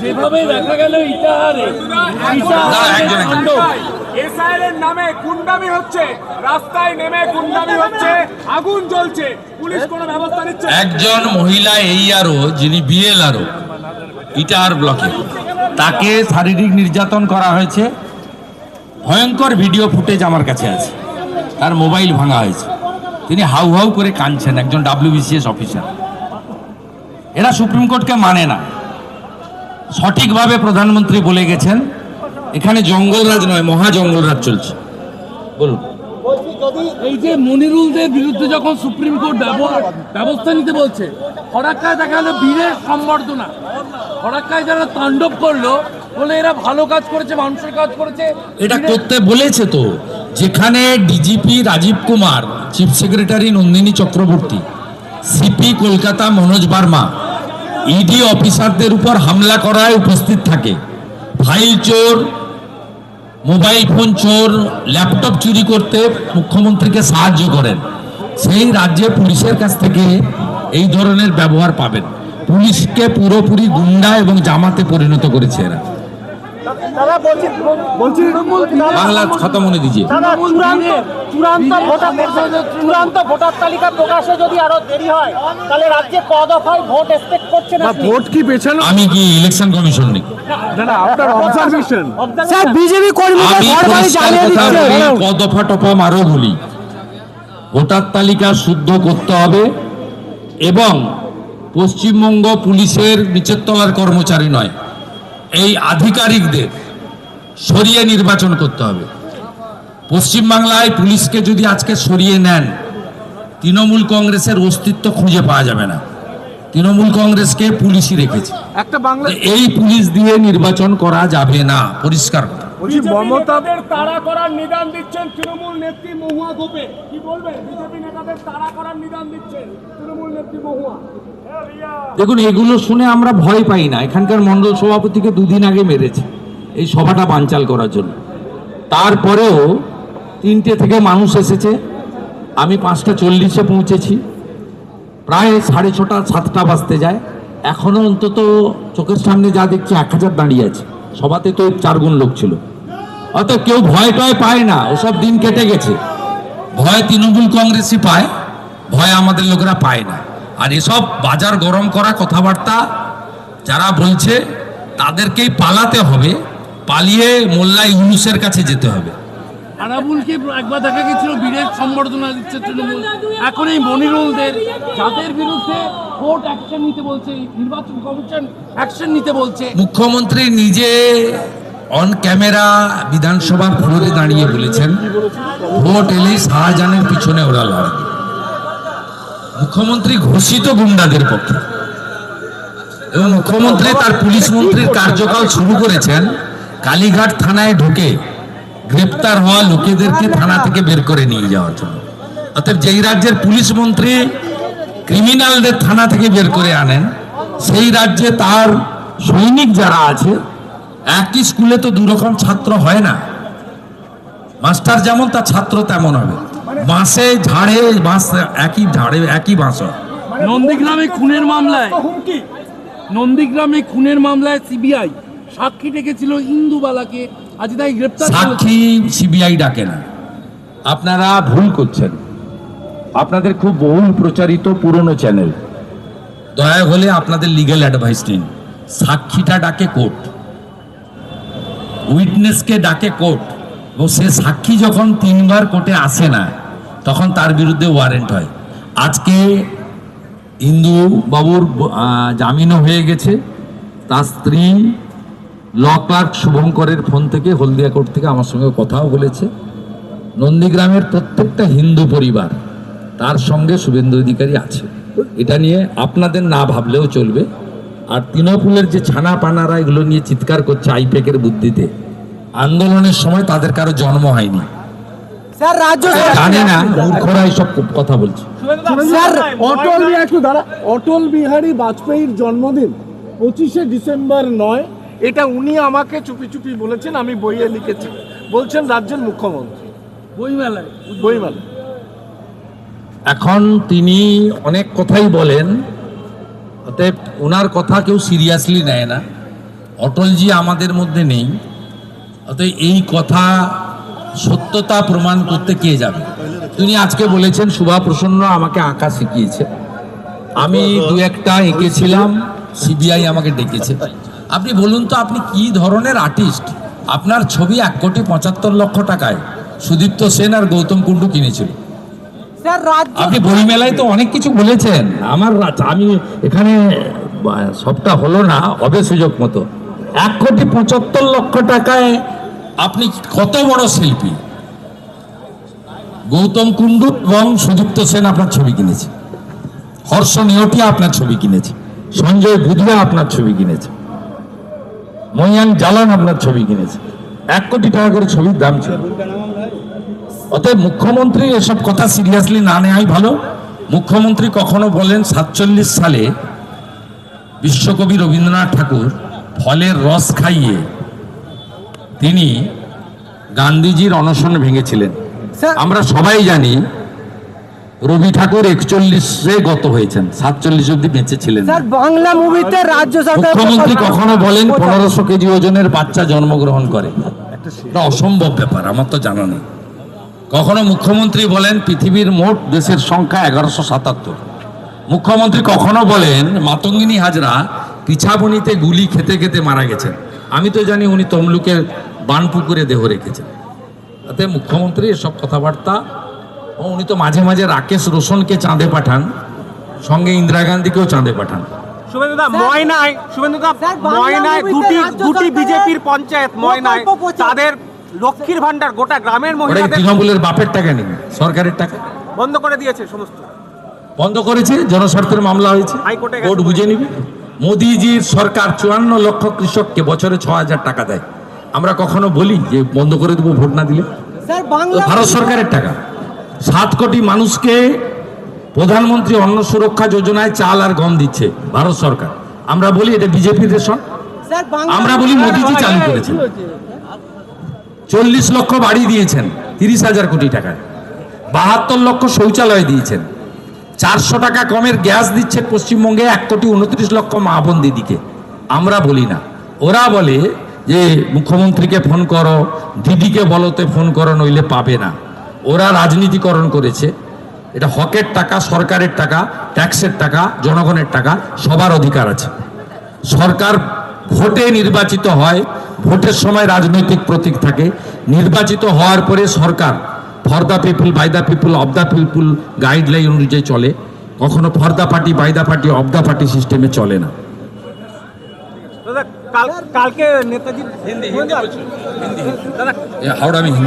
যেভাবে দেখা গেল ইটাহারে। এসআইএর নামে গুন্ডামি হচ্ছে রাস্তায় নেমে গুন্ডামি হচ্ছে আগুন জ্বলছে পুলিশ কোনো ব্যবস্থা নিচ্ছে একজন মহিলা এই আরও যিনি বিএল আরও ইটার ব্লকে। তাকে শারীরিক নির্যাতন করা হয়েছে। ভয়ঙ্কর ভিডিও ফুটেজ আমার কাছে আছে। তার মোবাইল ভাঙা হয়েছে। তিনি হাউ হাউ করে কাঁদছেন একজন ডাব্লিউবিসিএস অফিসার। এরা সুপ্রিম কোর্টকে মানে না। সঠিকভাবে প্রধানমন্ত্রী বলে গেছেন এখানে জঙ্গলরাজ নয় মহা জঙ্গলরাজ চলছে। বলুন। এই যে মনিরুলদের বিরুদ্ধে যখন সুপ্রিম কোর্ট ব্যবস্থা নিতে বলছে ফরাক্কায় দেখা গেল বীরের সম্বর্ধনা। ফরাক্কায় যারা তাণ্ডব করল বলে এরা ভালো কাজ করেছে মানুষের কাজ করেছে এটা করতে বলেছে তো। যেখানে DGP Rajeev Kumar chief secretary Nandini Chakraborty CP Kolkata Manoj Verma ED অফিসারদের উপর হামলা করায় উপস্থিত থাকে। ফাইল চোর, মোবাইল ফোন চোর, ল্যাপটপ চুরি করতে মুখ্যমন্ত্রীকে সাহায্য করেন। সেই রাজ্যে পুলিশের কাছ থেকে এই ধরনের ব্যবহার পাবেন। পুলিশকে পুরোপুরি গুন্ডা এবং জামাতে পরিণত করেছে এরা। বাংলা খতম মনে চূড়ান্ত ভোটার চূড়ান্ত ভোটার তালিকা প্রকাশে যদি আরও দেরি হয় তাহলে রাজ্যে ক দফায় ভোট এক্সপেক্ট করছেন আপনি ভোট কি পেছানো? আমি কি ইলেকশন কমিশন নেই? না না আপনার অবজারভেশন স্যার বিজেপি কর্মীরা ঘর বাড়ি জ্বালিয়ে দিচ্ছে। ক দফা টপা মারো বলি ভোটার তালিকা শুদ্ধ করতে হবে এবং পশ্চিমবঙ্গ পুলিশের নিচের তলার কর্মচারী নয়। এই আধিকারিকদের সরিয়ে নির্বাচন করতে হবে। পশ্চিমবাংলায় পুলিশকে যদি আজকে সরিয়ে নেন তৃণমূল কংগ্রেসের অস্তিত্ব খুঁজে পাওয়া যাবে না। তৃণমূল কংগ্রেসকে পুলিশই রেখেছে। একটা বাংলা এই পুলিশ দিয়ে নির্বাচন করা যাবে না। পরিষ্কার কথা। বলছি মমতা নেতাদের তাড়া করার নিদান দিচ্ছেন তৃণমূল নেত্রী মহুয়া গোপে। কি বলবেন? বিজেপি নেতাদের তাড়া করার নিদান দিচ্ছেন তৃণমূল নেত্রী মহুয়া। দেখুন, এগুলো শুনে আমরা ভয় পাই না। এখানকার মণ্ডল সভাপতিকে দুদিন আগে মেরেছে এই সভাটা বানচাল করার জন্য। তারপরেও তিনটে থেকে মানুষ এসেছে। আমি পাঁচটা চল্লিশে পৌঁছেছি। প্রায় সাড়ে ছটা, সাতটা বাজতে যায়। এখনও অন্তত চোখের সামনে যা দেখছি, এক হাজার দাঁড়িয়ে আছে। সভাতে তো চার গুণ লোক ছিল। অত কেউ ভয় টয় পায় না, ওসব দিন কেটে গেছে। ভয় তৃণমূল কংগ্রেসই পায়, ভয় আমাদের লোকেরা পায় না। আর এসব বাজার গরম করা কথাবার্তা যারা বলছে তাদেরকেই পালাতে হবে পালিয়ে মোল্লা ইউনুসের কাছে যেতে হবে। আরাবুলকে একবার দেখা গেছিল বীরের সম্বর্ধনা দিচ্ছে তৃণমূল। এখন এই মনিরুলদের যাদের বিরুদ্ধে কোর্ট অ্যাকশন নিতে বলছে নির্বাচন কমিশন অ্যাকশন নিতে বলছে। মুখ্যমন্ত্রী নিজে অন ক্যামেরা বিধানসভার ফ্লোরে দাঁড়িয়ে বলেছেন ভোট এলেই শাহজাহানের পিছনে ওরা লড়বে। মুখ্যমন্ত্রী ঘোষিত গুন্ডাদের পক্ষে। এবং মুখ্যমন্ত্রী তার পুলিশ মন্ত্রীর কার্যকাল শুরু করেছেন, কালীঘাট থানায় ঢুকে গ্রেপ্তার হওয়া লোকেদেরকে থানা থেকে বের করে নিয়ে যাওয়ার জন্য। অর্থাৎ যেই রাজ্যের পুলিশ মন্ত্রী ক্রিমিনালদের থানা থেকে বের করে আনেন, সেই রাজ্যে তার সৈনিক যারা আছে, একই স্কুলে তো দুরকম ছাত্র হয় না। মাস্টার যেমন, তার ছাত্র তেমন হবে। বাঁশে ঝাড়ে বাঁশ একই ঝাড়ে একই বাঁশ। নন্দীগ্রামে খুনের মামলায়। হুমকি। নন্দীগ্রামে খুনের মামলায় সিবিআই সাক্ষী ডেকেছিল ইন্দুবালাকে আজ তাই গ্রেপ্তার সাক্ষী সিবিআই ডাকে না। আপনারা ভুল করছেন। আপনাদের খুব বহুল প্রচারিত পুরনো চ্যানেল। দয়া হলে আপনাদের লিগ্যাল অ্যাডভাইস নিন। সাক্ষীটা ডাকে কোর্ট। উইটনেসকে ডাকে কোর্ট। এবং সে সাক্ষী যখন তিনবার কোর্টে আসে না তখন তার বিরুদ্ধে ওয়ারেন্ট হয়। আজকে ইন্দু বাবুর জামিনও হয়ে গেছে। তার স্ত্রী ল ক্লার্ক শুভঙ্করের ফোন থেকে, হলদিয়া কোর্ট থেকে আমার সঙ্গে কথাও বলেছে। নন্দীগ্রামের প্রত্যেকটা হিন্দু পরিবার তার সঙ্গে শুভেন্দু অধিকারী আছে। এটা নিয়ে আপনাদের না ভাবলেও চলবে। আর তৃণমূলের যে ছানা পানারা এগুলো নিয়ে চিৎকার করছে আইপেকের বুদ্ধিতে, আন্দোলনের সময় তাদের কারও জন্ম হয়নি। স্যার রাজ্য জানে না মূর্খরা এইসব কথা বলছে। স্যার অটল বিহারী একটু দাঁড়া অটল বিহারী বাজপেয়ীর জন্মদিন পঁচিশে ডিসেম্বর নয় এটা উনি আমাকে চুপি চুপি বলেছেন আমি বইয়ে লিখেছি। বলছেন রাজ্যের মুখ্যমন্ত্রী। বইমেলায়। বইমেলা এখন তিনি অনেক কথাই বলেন অতএব ওনার কথা কেউ সিরিয়াসলি নেয় না। অটলজি আমাদের মধ্যে নেই অতএব এই কথা সত্যতা প্রমাণ করতে কে যাবে? তিনি আজকে বলেছেন শুভা প্রসন্ন আমাকে আঁকা শিখিয়েছে। আমি দু একটা এঁকেছিলাম সিবিআই আমাকে ডেকেছে। আপনি বলুন তো আপনি কি ধরনের আর্টিস্ট আপনার ছবি এক কোটি পঁচাত্তর লক্ষ টাকায়। সুদীপ্ত সেন আর গৌতম কুণ্ডু কিনেছিল। আপনি বইমেলায় তো অনেক কিছু বলেছেন। আমার আমি এখানে সবটা হলো না হবে সুযোগ মতো। এক কোটি পঁচাত্তর লক্ষ টাকায় আপনি কত বড় শিল্পী? গৌতম কুণ্ডু এবং সুদীপ্ত সেন আপনার ছবি কিনেছে। হর্ষ নিয়টিয়া আপনার ছবি কিনেছে। সঞ্জয় বুধিয়া আপনার ছবি কিনেছে। মহিয়ান জালান আপনার ছবি কিনেছে। এক কোটি টাকা করে ছবির দাম ছিল। অতএব মুখ্যমন্ত্রী এসব কথা সিরিয়াসলি না নেওয়াই ভালো। মুখ্যমন্ত্রী কখনো বলেন সাতচল্লিশ সালে বিশ্বকবি রবীন্দ্রনাথ ঠাকুর ফলের রস খাইয়ে তিনি গান্ধীজির অনশন ভেঙেছিলেন। আমরা সবাই জানি রবি ঠাকুর একচল্লিশে গত হয়েছেন সাতচল্লিশ অব্দি বেঁচে ছিলেন বাংলা মুভিতে রাজ্য সরকার মুখ্যমন্ত্রী কখনো বলেন পনেরোশো কেজি ওজনের বাচ্চা জন্মগ্রহণ করে। এটা অসম্ভব ব্যাপার আমার তো জানা নেই। কখনো মুখ্যমন্ত্রী বলেন পৃথিবীর মোট দেশের সংখ্যা এগারোশো সাতাত্তর। মুখ্যমন্ত্রী কখনো বলেন মাতঙ্গিনী হাজরা পিছাবনিতে গুলি খেতে খেতে মারা গেছেন। আমি তো জানি উনি তমলুকের বানপুকুরে দেহ রেখেছেন তাতে মুখ্যমন্ত্রী এসব কথাবার্তা ও উনি তো মাঝে মাঝে রাকেশ রোশনকে চাঁদে পাঠান সঙ্গে ইন্দিরা গান্ধীকেও চাঁদে পাঠান। শুভেন্দুদা ময়নায় ময়নায় দুটি দুটি বিজেপির পঞ্চায়েত ময়নায় তাদের লক্ষ্মীর ভান্ডার গোটা গ্রামের ওটা মহিলাদের তৃণমূলের বাপের টাকা নেই সরকারের টাকা। বন্ধ করে দিয়েছে সমস্ত। বন্ধ করেছে জনস্বার্থের মামলা হয়েছে। কোর্ট বুঝে নিবে। মোদিজির সরকার চুয়ান্ন লক্ষ কৃষককে বছরে ছ হাজার টাকা দেয়। আমরা কখনো বলি যে বন্ধ করে দেবো ভোট না দিলে? স্যার তো বাংলা ভারত সরকারের টাকা। সাত কোটি মানুষকে প্রধানমন্ত্রী অন্ন সুরক্ষা যোজনায় চাল আর গম দিচ্ছে ভারত সরকার। আমরা বলি এটা বিজেপির রেশন। আমরা বলি মোদিজি চালু করেছেন। চল্লিশ লক্ষ বাড়ি দিয়েছেন তিরিশ হাজার কোটি টাকায়। বাহাত্তর লক্ষ শৌচালয় দিয়েছেন। চারশো টাকা কমের গ্যাস দিচ্ছে পশ্চিমবঙ্গে এক কোটি উনত্রিশ লক্ষ মা বোন দিদিকে। আমরা বলি না। ওরা বলে যে মুখ্যমন্ত্রীকে ফোন করো, দিদিকে বলতে ফোন করো, নইলে পাবে না। ওরা রাজনীতিকরণ করেছে। এটা হকের টাকা, সরকারের টাকা, ট্যাক্সের টাকা, জনগণের টাকা, সবার অধিকার আছে। সরকার ভোটে নির্বাচিত হয়, ভোটের সময় রাজনৈতিক প্রতীক থাকে। নির্বাচিত হওয়ার পরে সরকার for the people by the people of the people guideline অনুযায়ী চলে। কখনো for the party by the party of the party সিস্টেমে চলে না। কালকে নেতাজি হিন্দি দাদা হাওড়া আমি